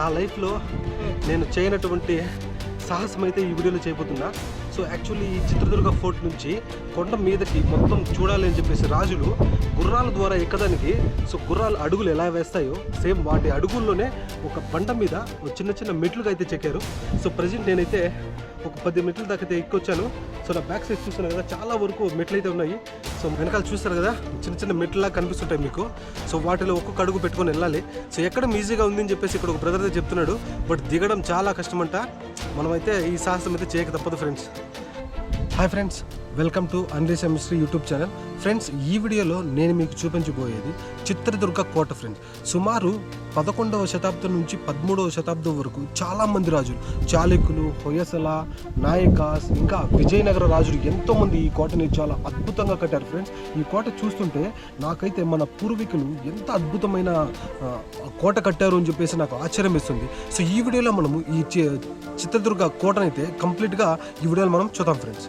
నా లైఫ్లో నేను చేయనటువంటి సాహసం అయితే ఈ వీడియోలో చేయబోతున్నా. సో యాక్చువల్లీ ఈ చిత్రదుర్గ ఫోర్ట్ నుంచి కొండ మీదకి మొత్తం చూడాలి అని చెప్పేసి రాజులు గుర్రాల ద్వారా ఎక్కడానికి సో గుర్రాలు అడుగులు ఎలా వేస్తాయో సేమ్ వాటి అడుగుల్లోనే ఒక బండ మీద ఒక చిన్న చిన్న మెట్లుగా అయితే చెక్కారు. సో ప్రజెంట్ నేనైతే ఒక పది మెట్ల దాకా అయితే ఎక్కొచ్చాను. సో నా బ్యాక్ సైడ్ చూస్తున్నాను కదా చాలా వరకు మెట్లు అయితే ఉన్నాయి. సో వెనకాల చూస్తారు కదా చిన్న చిన్న మెట్లలా కనిపిస్తుంటాయి మీకు. సో వాటిలో ఒక్కొక్క అడుగు పెట్టుకొని వెళ్ళాలి. సో ఎక్కడ ఈజీగా ఉందని చెప్పేసి ఇక్కడ ఒక బ్రదర్ అయితే చెప్తున్నాడు. బట్ దిగడం చాలా కష్టమంట. మనమైతే ఈ సాహసం అయితే చేయక తప్పదు friends hi friends welcome to అన్రీసా mystery YouTube channel. Friends ఈ వీడియోలో నేను మీకు చూపించబోయేది చిత్రదుర్గ కోట ఫ్రెండ్స్. సుమారు పదకొండవ శతాబ్దం నుంచి పదమూడవ శతాబ్దం వరకు చాలామంది రాజులు చాళుక్యులు హొయసల నాయకాస్ ఇంకా విజయనగర రాజులు ఎంతోమంది ఈ కోటని చాలా అద్భుతంగా కట్టారు ఫ్రెండ్స్. ఈ కోట చూస్తుంటే నాకైతే మన పూర్వీకులు ఎంత అద్భుతమైన కోట కట్టారు అని చెప్పేసి నాకు ఆశ్చర్యం ఇస్తుంది సో ఈ వీడియోలో మనము ఈ చిత్రదుర్గ కోటనైతే కంప్లీట్గా ఈ వీడియోలో మనం చూద్దాం ఫ్రెండ్స్.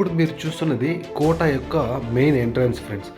ఇప్పుడు మీరు చూస్తున్నది కోట యొక్క మెయిన్ ఎంట్రన్స్ ఫ్రెండ్స్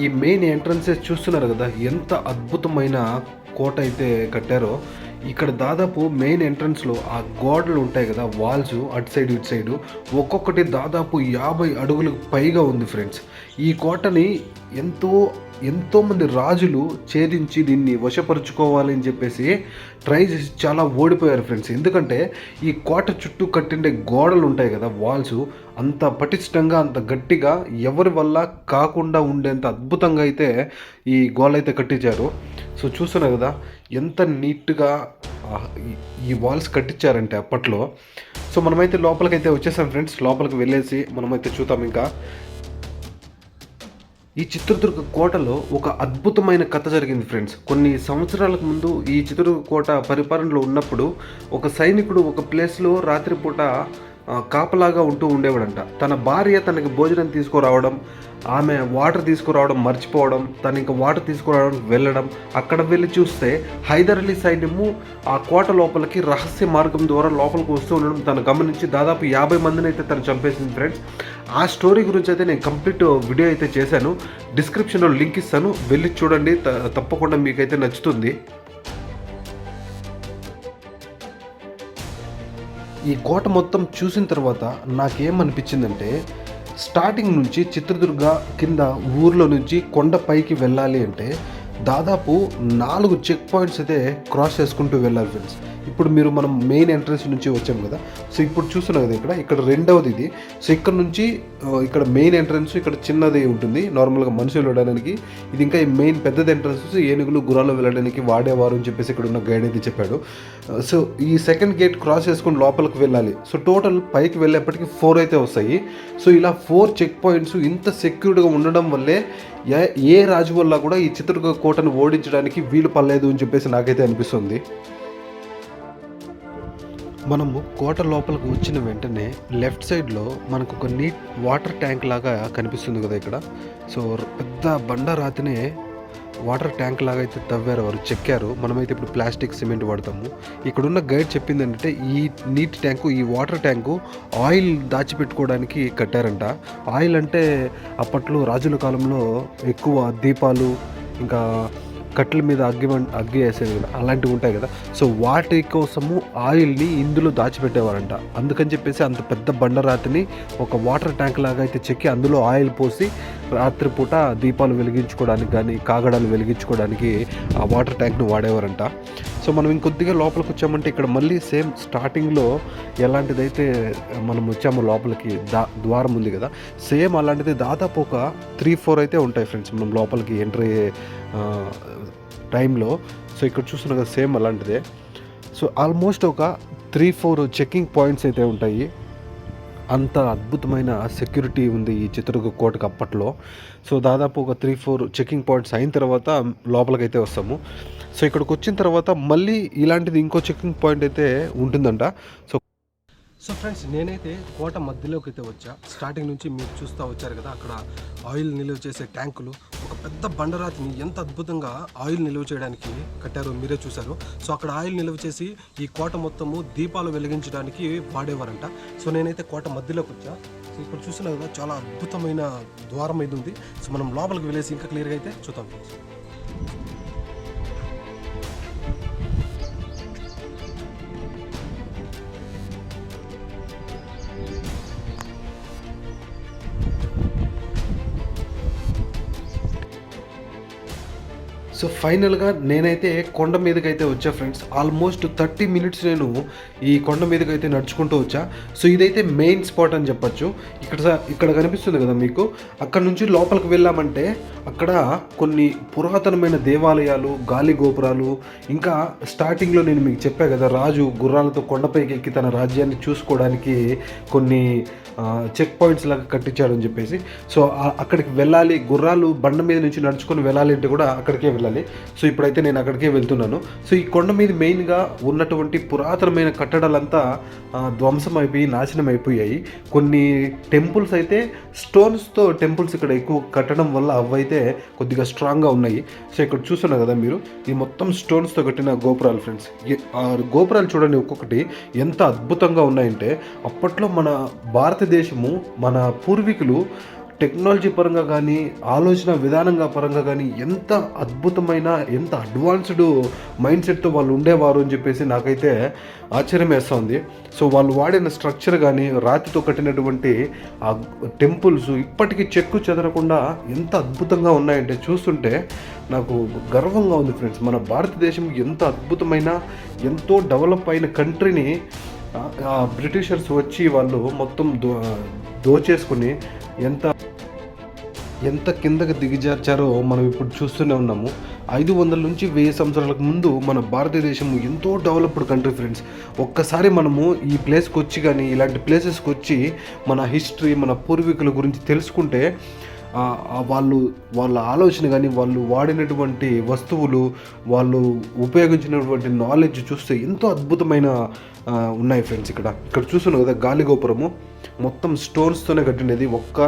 ఈ మెయిన్ ఎంట్రన్సెస్ చూస్తున్నారు కదా ఎంత అద్భుతమైన కోట అయితే కట్టారో. ఇక్కడ దాదాపు మెయిన్ ఎంట్రన్స్లో ఆ గోడలు ఉంటాయి కదా వాల్స్ అటు సైడ్ ఇటు సైడు ఒక్కొక్కటి దాదాపు యాభై అడుగులకు పైగా ఉంది ఫ్రెండ్స్ ఈ కోటని ఎంతో ఎంతోమంది రాజులు ఛేదించి దీన్ని వశపరుచుకోవాలి అని చెప్పేసి ట్రై చేసి చాలా ఓడిపోయారు ఫ్రెండ్స్. ఎందుకంటే ఈ కోట చుట్టూ కట్టిండే గోడలు ఉంటాయి కదా వాల్స్ అంత పటిష్టంగా అంత గట్టిగా ఎవరి వల్ల కాకుండా ఉండేంత అద్భుతంగా అయితే ఈ గోడ అయితే కట్టించారు. సో చూస్తున్నారు కదా ఎంత నీట్గా ఈ- ఈ వాల్స్ కట్టించారంటే అప్పట్లో. సో మనమైతే లోపలికైతే వచ్చేసాం ఫ్రెండ్స్. లోపలికి వెళ్ళేసి మనమైతే చూద్దాం ఇంకా. ఈ చిత్రదుర్గ కోటలో ఒక అద్భుతమైన కథ జరిగింది ఫ్రెండ్స్ కొన్ని సంవత్సరాలకు ముందు ఈ చిత్రదుర్గ కోట పరిపాలనలో ఉన్నప్పుడు ఒక సైనికుడు ఒక ప్లేస్లో రాత్రిపూట కాపలాగా ఉంటూ ఉండేవాడంట. తన భార్య తనకి భోజనం తీసుకురావడం ఆమె వాటర్ తీసుకురావడం మర్చిపోవడం తను ఇంకా వాటర్ తీసుకురావడం వెళ్ళడం అక్కడ వెళ్ళి చూస్తే హైదర్ అలీ సైన్యము ఆ కోట లోపలికి రహస్య మార్గం ద్వారా లోపలికి వస్తూ ఉండడం తను గమనించి దాదాపు యాభై మందిని అయితే తను చంపేసింది ఫ్రెండ్స్ ఆ స్టోరీ గురించి అయితే నేను కంప్లీట్ వీడియో అయితే చేశాను. డిస్క్రిప్షన్లో లింక్ ఇస్తాను. వెళ్ళి చూడండి. త- తప్పకుండా మీకైతే నచ్చుతుంది. ఈ కోట మొత్తం చూసిన తర్వాత నాకేమనిపించిందంటే స్టార్టింగ్ నుంచి చిత్రదుర్గ కింద ఊర్లో నుంచి కొండ పైకి వెళ్ళాలి అంటే దాదాపు నాలుగు చెక్ పాయింట్స్ అయితే క్రాస్ చేసుకుంటూ వెళ్ళాలి ఫ్రెండ్స్ ఇప్పుడు మీరు మనం మెయిన్ ఎంట్రన్స్ నుంచి వచ్చాం కదా. సో ఇప్పుడు చూస్తున్నాం కదా ఇక్కడ. ఇక్కడ రెండవది ఇది. సో ఇక్కడ నుంచి ఇక్కడ మెయిన్ ఎంట్రన్స్ ఇక్కడ చిన్నది ఉంటుంది. నార్మల్గా మనుషులు వెళ్ళడానికి. ఇది ఇంకా ఈ మెయిన్ పెద్దది ఎంట్రన్స్ ఏనుగులు గుర్రాలు వెళ్ళడానికి వాడేవారు అని చెప్పేసి ఇక్కడ ఉన్న గైడ్ అయితే చెప్పాడు. సో ఈ సెకండ్ గేట్ క్రాస్ చేసుకుని లోపలికి వెళ్ళాలి. సో టోటల్ పైకి వెళ్ళేప్పటికి ఫోర్ అయితే వస్తాయి. సో ఇలా ఫోర్ చెక్ పాయింట్స్ ఇంత సెక్యూర్డ్గా ఉండడం వల్లే ఏ ఏ రాజు వల్ల కూడా ఈ చిత్రదుర్గ కోటను ఓడించడానికి వీలు పడలేదు అని చెప్పేసి నాకైతే అనిపిస్తుంది. మనము కోట లోపలికి వచ్చిన వెంటనే లెఫ్ట్ సైడ్లో మనకు ఒక నీట్ వాటర్ ట్యాంక్ లాగా కనిపిస్తుంది కదా ఇక్కడ. సో పెద్ద బండరాతినే వాటర్ ట్యాంక్ లాగా అయితే తవ్వారు వారు చెక్కారు. మనమైతే ఇప్పుడు ప్లాస్టిక్ సిమెంట్ వాడతాము. ఇక్కడున్న గైడ్ చెప్పింది ఏంటంటే ఈ నీటి ట్యాంకు ఈ వాటర్ ట్యాంకు ఆయిల్ దాచిపెట్టుకోవడానికి కట్టారంట. ఆయిల్ అంటే అప్పట్లో రాజుల కాలంలో ఎక్కువ దీపాలు ఇంకా కట్టెల మీద అగ్గి అగ్గి వేసేది కదా అలాంటివి ఉంటాయి కదా. సో వాటి కోసము ఆయిల్ని ఇందులో దాచిపెట్టేవారంట. అందుకని చెప్పేసి అంత పెద్ద బండరాతిని ఒక వాటర్ ట్యాంక్ లాగా అయితే చెక్కి అందులో ఆయిల్ పోసి రాత్రిపూట దీపాలు వెలిగించుకోవడానికి కానీ కాగడాలు వెలిగించుకోవడానికి ఆ వాటర్ ట్యాంక్ను వాడేవారంట. సో మనం ఇంకొద్దిగా లోపలికి వచ్చామంటే ఇక్కడ మళ్ళీ సేమ్ స్టార్టింగ్లో ఎలాంటిదైతే మనం వచ్చామో లోపలికి దా ద్వారం ఉంది కదా సేమ్ అలాంటిది దాదాపు ఒక త్రీ ఫోర్ అయితే ఉంటాయి ఫ్రెండ్స్ మనం లోపలికి ఎంటర్ అయ్యే టైంలో. సో ఇక్కడ చూస్తున్నా కదా సేమ్ అలాంటిదే. సో ఆల్మోస్ట్ ఒక త్రీ ఫోర్ చెక్కింగ్ పాయింట్స్ అయితే ఉంటాయి. అంత అద్భుతమైన సెక్యూరిటీ ఉంది ఈ చిత్రదుర్గ కోటకు అప్పట్లో. సో దాదాపు ఒక త్రీ ఫోర్ చెకింగ్ పాయింట్స్ అయిన తర్వాత లోపలికైతే వస్తాము. సో ఇక్కడికి వచ్చిన తర్వాత మళ్ళీ ఇలాంటిది ఇంకో చెకింగ్ పాయింట్ అయితే ఉంటుందంట. సో సో ఫ్రెండ్స్ నేనైతే కోట మధ్యలోకి అయితే వచ్చా. స్టార్టింగ్ నుంచి మీరు చూస్తూ వచ్చారు కదా అక్కడ ఆయిల్ నిల్వ చేసే ట్యాంకులు ఒక పెద్ద బండరాతిని ఎంత అద్భుతంగా ఆయిల్ నిల్వ చేయడానికి కట్టారో మీరే చూసారు సో అక్కడ ఆయిల్ నిల్వ చేసి ఈ కోట మొత్తము దీపాలు వెలిగించడానికి వాడేవారంట. సో నేనైతే కోట మధ్యలోకి వచ్చా. సో ఇక్కడ చూసినా కదా చాలా అద్భుతమైన ద్వారం ఇది ఉంది. సో మనం లోపలికి వెళ్ళేసి ఇంకా క్లియర్గా అయితే చూద్దాం. ఫ్రెండ్స్ సో ఫైనల్గా నేనైతే కొండ మీదకి అయితే వచ్చా ఫ్రెండ్స్. ఆల్మోస్ట్ థర్టీ మినిట్స్ నేను ఈ కొండ మీదకి అయితే నడుచుకుంటూ వచ్చా. సో ఇదైతే మెయిన్ స్పాట్ అని చెప్పొచ్చు. ఇక్కడ ఇక్కడ కనిపిస్తుంది కదా మీకు? అక్కడ నుంచి లోపలికి వెళ్ళామంటే అక్కడ కొన్ని పురాతనమైన దేవాలయాలు గాలి గోపురాలు ఇంకా స్టార్టింగ్లో నేను మీకు చెప్పా కదా రాజు గుర్రాలతో కొండపైకి ఎక్కి తన రాజ్యాన్ని చూసుకోవడానికి కొన్ని చెక్ పాయింట్స్ లాగా కట్టించాడని చెప్పేసి. సో అక్కడికి వెళ్ళాలి. గుర్రాలు బండ మీద నుంచి నడుచుకొని వెళ్ళాలి అంటే కూడా అక్కడికే వెళ్ళాలి. సో ఇప్పుడైతే నేను అక్కడికే వెళ్తున్నాను. సో ఈ కొండ మీద మెయిన్గా ఉన్నటువంటి పురాతనమైన కట్టడాలంతా ధ్వంసం అయిపోయి నాశనం అయిపోయాయి. కొన్ని టెంపుల్స్ అయితే స్టోన్స్తో టెంపుల్స్ ఇక్కడ ఎక్కువ కట్టడం వల్ల అవైతే కొద్దిగా స్ట్రాంగ్గా ఉన్నాయి. సో ఇక్కడ చూస్తున్నారు కదా మీరు? ఈ మొత్తం స్టోన్స్తో కట్టిన గోపురాలు ఫ్రెండ్స్. ఆ గోపురాలు చూడండి ఒక్కొక్కటి ఎంత అద్భుతంగా ఉన్నాయంటే అప్పట్లో మన భారతదేశము మన పూర్వీకులు టెక్నాలజీ పరంగా కానీ ఆలోచన విధానంగా పరంగా కానీ ఎంత అద్భుతమైన ఎంత అడ్వాన్స్డ్ మైండ్ సెట్తో వాళ్ళు ఉండేవారు అని చెప్పేసి నాకైతే ఆశ్చర్యం వేస్తుంది సో వాళ్ళు వాడిన స్ట్రక్చర్ కానీ రాతితో కట్టినటువంటి ఆ టెంపుల్స్ ఇప్పటికీ చెక్కు చెదరకుండా ఎంత అద్భుతంగా ఉన్నాయంటే చూస్తుంటే నాకు గర్వంగా ఉంది ఫ్రెండ్స్. మన భారతదేశం ఎంత అద్భుతమైన ఎంతో డెవలప్ అయిన కంట్రీని ఆ- బ్రిటిషర్స్ వచ్చి వాళ్ళు మొత్తం దో దోచేసుకుని ఎంత ఎంత కిందకి దిగజార్చారో మనం ఇప్పుడు చూస్తూనే ఉన్నాము. ఐదు వందల నుంచి వెయ్యి సంవత్సరాలకు ముందు మన భారతదేశం ఎంతో డెవలప్డ్ కంట్రీ ఫ్రెండ్స్ ఒక్కసారి మనము ఈ ప్లేస్కి వచ్చి కానీ ఇలాంటి ప్లేసెస్కి వచ్చి మన హిస్టరీ మన పూర్వీకుల గురించి తెలుసుకుంటే వాళ్ళు వాళ్ళ ఆలోచన కానీ వాళ్ళు వాడినటువంటి వస్తువులు వాళ్ళు ఉపయోగించినటువంటి నాలెడ్జ్ చూస్తే ఎంతో అద్భుతమైన ఉన్నాయి ఫ్రెండ్స్ ఇక్కడ. ఇక్కడ చూస్తున్నాం కదా గాలి గోపురము. మొత్తం స్టోన్స్తోనే కట్టినది ఒక్క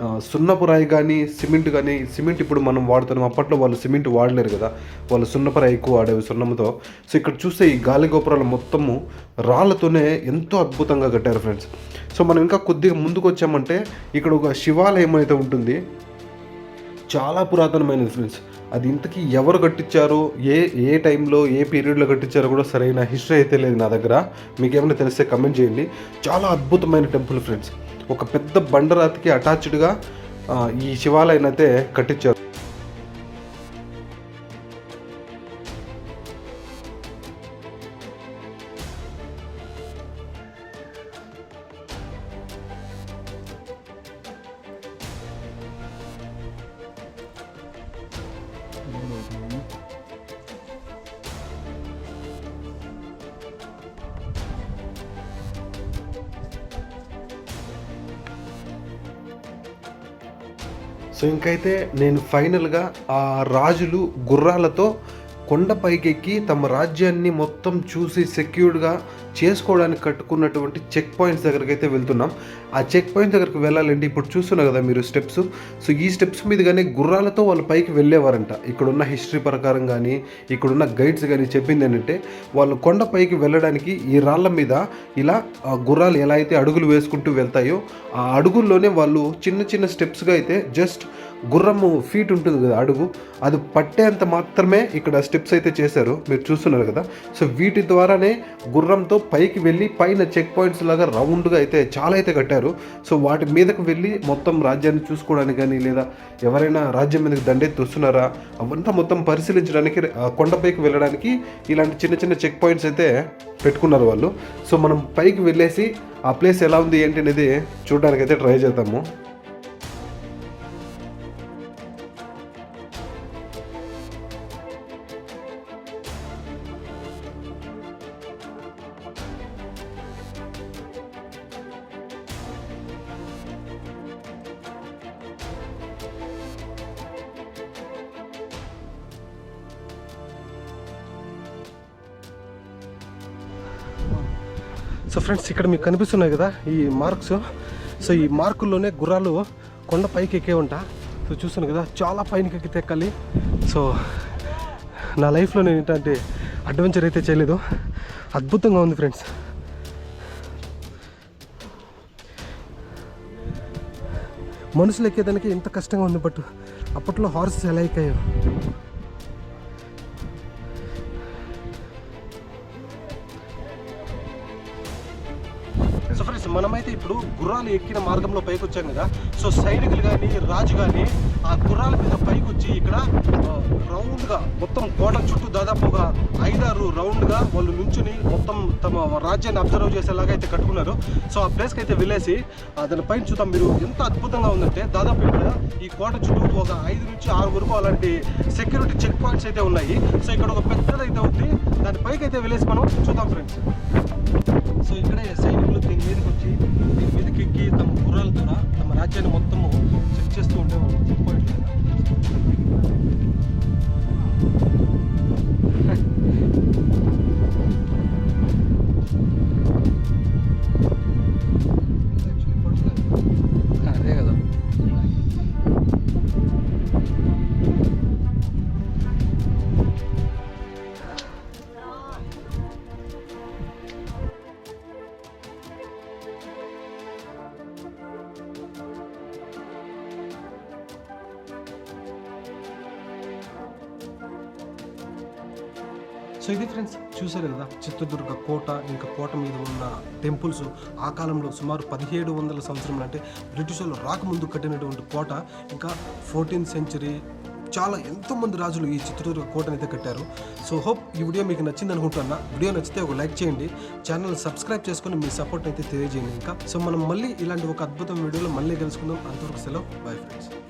సున్నపురాయి సున్నపు రాయి కానీ సిమెంట్ కానీ సిమెంట్ ఇప్పుడు మనం వాడుతున్నాం. అప్పట్లో వాళ్ళు సిమెంట్ వాడలేరు కదా. వాళ్ళు సున్నపు రాయి ఎక్కువ వాడేవి సున్నముతో. సో ఇక్కడ చూస్తే ఈ గాలి గోపురాలు మొత్తము రాళ్ళతోనే ఎంతో అద్భుతంగా కట్టారు ఫ్రెండ్స్ సో మనం ఇంకా కొద్దిగా ముందుకు వచ్చామంటే ఇక్కడ ఒక శివాలయం అయితే ఉంటుంది. చాలా పురాతనమైనది ఫ్రెండ్స్ అది ఇంతకీ ఎవరు కట్టించారో? ఏ ఏ టైంలో ఏ పీరియడ్లో కట్టించారో కూడా సరైన హిస్టరీ అయితే లేదు నా దగ్గర. మీకు ఏమైనా తెలిస్తే కమెంట్ చేయండి. చాలా అద్భుతమైన టెంపుల్ ఫ్రెండ్స్ ఒక పెద్ద బండరాతికి అటాచ్డ్గా ఈ శివాలయం అయితే కట్టించారు. సో ఇంకైతే నేను ఫైనల్గా ఆ రాజులు గుర్రాలతో కొండ పైకెక్కి తమ రాజ్యాన్ని మొత్తం చూసి సెక్యూర్డ్గా చేసుకోవడానికి కట్టుకున్నటువంటి చెక్ పాయింట్స్ దగ్గరికి అయితే వెళ్తున్నాం. ఆ చెక్ పాయింట్ దగ్గరికి వెళ్ళాలంటే ఇప్పుడు చూస్తున్నారు కదా మీరు స్టెప్స్ సో ఈ స్టెప్స్ మీదుగానే గుర్రాలతో వాళ్ళు పైకి వెళ్ళేవారంట. ఇక్కడున్న హిస్టరీ ప్రకారం కానీ ఇక్కడున్న గైడ్స్ కానీ చెప్పింది ఏంటంటే వాళ్ళు కొండ పైకి వెళ్ళడానికి ఈ రాళ్ళ మీద ఇలా ఆ గుర్రాలు ఎలా అయితే అడుగులు వేసుకుంటూ వెళ్తాయో ఆ అడుగుల్లోనే వాళ్ళు చిన్న చిన్న స్టెప్స్గా అయితే జస్ట్ గుర్రము ఫీట్ ఉంటుంది కదా అడుగు. అది పట్టేంత మాత్రమే ఇక్కడ స్టెప్స్ అయితే చేశారు. మీరు చూస్తున్నారు కదా. సో వీటి ద్వారానే గుర్రంతో పైకి వెళ్ళి పైన చెక్ పాయింట్స్ లాగా రౌండ్గా అయితే చాలా అయితే కట్టారు. సో వాటి మీదకు వెళ్ళి మొత్తం రాజ్యాన్ని చూసుకోవడానికి కానీ లేదా ఎవరైనా రాజ్యం మీదకి దండెత్తి వస్తున్నారా అవంతా మొత్తం పరిశీలించడానికి కొండపైకి వెళ్ళడానికి ఇలాంటి చిన్న చిన్న చెక్ పాయింట్స్ అయితే పెట్టుకున్నారు వాళ్ళు. సో మనం పైకి వెళ్ళేసి ఆ ప్లేస్ ఎలా ఉంది ఏంటి అనేది చూడడానికి అయితే ట్రై చేద్దాము. సో ఫ్రెండ్స్ ఇక్కడ మీకు కనిపిస్తున్నాయి కదా ఈ మార్క్స్. సో ఈ మార్కుల్లోనే గుర్రాలు కొండ పైకి ఎక్కే ఉంటా సో చూస్తున్నాను కదా చాలా పైనకి ఎక్కితే ఎక్కాలి సో నా లైఫ్లో నేను ఏంటంటే అడ్వెంచర్ అయితే చేయలేదు. అద్భుతంగా ఉంది ఫ్రెండ్స్ మనుషులు ఎక్కేదానికి ఎంత కష్టంగా ఉంది బట్ అప్పట్లో హార్సెస్ ఎలా ఎక్కాయో. సో ఫ్రెండ్స్ మనమైతే ఇప్పుడు గుర్రాలు ఎక్కిన మార్గంలో పైకి వచ్చాం కదా. సో సైనికులు కానీ రాజు కానీ ఆ గుర్రాల మీద పైకి వచ్చి ఇక్కడ రౌండ్గా మొత్తం కోట చుట్టూ దాదాపుగా ఐదారు రౌండ్గా వాళ్ళు నుంచుని మొత్తం తమ రాజ్యాన్ని అబ్జర్వ్ చేసేలాగా అయితే కట్టుకున్నారు. సో ఆ ప్లేస్కి అయితే వెళ్ళేసి దాని పైన చూద్దాం మీరు ఎంత అద్భుతంగా ఉందంటే దాదాపు ఇక్కడ ఈ కోట చుట్టూ ఒక ఐదు నుంచి ఆరు వరకు అలాంటి సెక్యూరిటీ చెక్ పాయింట్స్ అయితే ఉన్నాయి. సో ఇక్కడ ఒక పెద్దదైతే ఉంది. దాని పైకి అయితే వెళ్ళేసి మనం చూద్దాం ఫ్రెండ్స్ సో ఇక్కడే సైనికులు దీని మీదకి వచ్చి దీని మీదకి ఎక్కి తమ గుర్రాల ద్వారా తమ రాజ్యాన్ని మొత్తము చెక్ చేస్తూ ఉండేవాళ్ళు చెక్ ఇది చూసారు కదా? చిత్రదుర్గ కోట ఇంకా కోట మీద ఉన్న టెంపుల్స్ ఆ కాలంలో సుమారు పదిహేడు వందల సంవత్సరం అంటే బ్రిటిష్ వాళ్ళు రాకముందు కట్టినటువంటి కోట ఇంకా ఫోర్టీన్త్ సెంచరీ చాలా ఎంతోమంది రాజులు ఈ చిత్రదుర్గ కోటను అయితే కట్టారు. సో హోప్ ఈ వీడియో మీకు నచ్చింది అనుకుంటున్నా. వీడియో నచ్చితే ఒక లైక్ చేయండి. ఛానల్ సబ్స్క్రైబ్ చేసుకొని మీ సపోర్ట్ అయితే తెలియజేయండి ఇంకా. సో మనం మళ్ళీ ఇలాంటి ఒక అద్భుతమైన వీడియోలో మళ్ళీ కలుసుకుందాం. అంతవరకు సెలవు. Bye friends